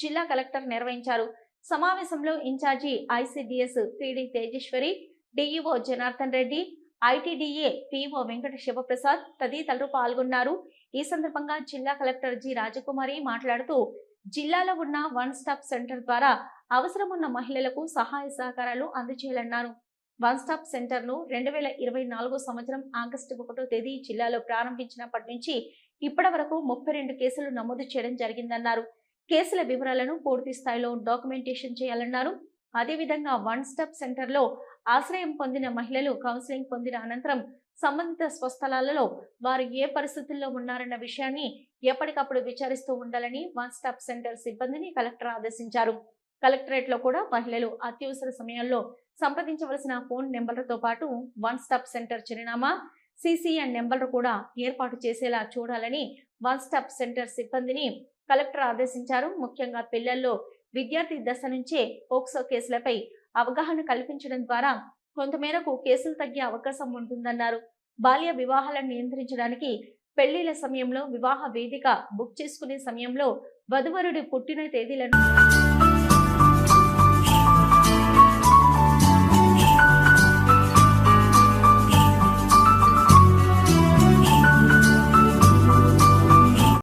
జిల్లా కలెక్టర్ నిర్వహించారు. సమావేశంలో incharge ICDS PD Tejeshwari DEO Janardhan Reddy ITDA PO Venkata Sivaprasad తదితరులు పాల్గొన్నారు. ఈ సందర్భంగా జిల్లా కలెక్టర్ జి రాజకుమారి మాట్లాడుతూ జిల్లాలో ఉన్న వన్ స్టాప్ సెంటర్ ద్వారా అవసరమున్న మహిళలకు సహాయ సహకారాలు అందజేయాలన్నారు. వన్ స్టాప్ సెంటర్ను రెండు వేల ఇరవై నాలుగో సంవత్సరం ఆగస్టు ఒకటో తేదీ జిల్లాలో ప్రారంభించినప్పటి నుంచి ఇప్పటి వరకు ముప్పై రెండు కేసులు నమోదు చేయడం జరిగిందన్నారు. కేసుల వివరాలను పూర్తి స్థాయిలో డాక్యుమెంటేషన్ చేయాలన్నారు. అదేవిధంగా వన్ స్టాప్ సెంటర్లో ఆశ్రయం పొందిన మహిళలు కౌన్సిలింగ్ పొందిన అనంతరం సంబంధిత స్వస్థలాలలో వారు ఏ పరిస్థితుల్లో ఉన్నారన్న విషయాన్ని ఎప్పటికప్పుడు విచారిస్తూ ఉండాలని వన్ స్టాప్ సెంటర్ సిబ్బందిని కలెక్టర్ ఆదేశించారు. కలెక్టరేట్లో కూడా మహిళలు అత్యవసర సమయాల్లో సంప్రదించవలసిన ఫోన్ నెంబర్లతో పాటు వన్ స్టాప్ సెంటర్ చిరునామా సిసిఎన్ నెంబర్లు కూడా ఏర్పాటు చేసేలా చూడాలని వన్ స్టాప్ సెంటర్ సిబ్బందిని కలెక్టర్ ఆదేశించారు. ముఖ్యంగా పిల్లల్లో విద్యార్థి దశ నుంచే పోక్సో కేసులపై అవగాహన కల్పించడం ద్వారా కొంతమేరకు కేసులు తగ్గే అవకాశం ఉంటుందన్నారు. బాల్య వివాహాలను నియంత్రించడానికి పెళ్ళిల సమయంలో వివాహ వేదిక బుక్ చేసుకునే సమయంలో వధువరుడి పుట్టిన తేదీలను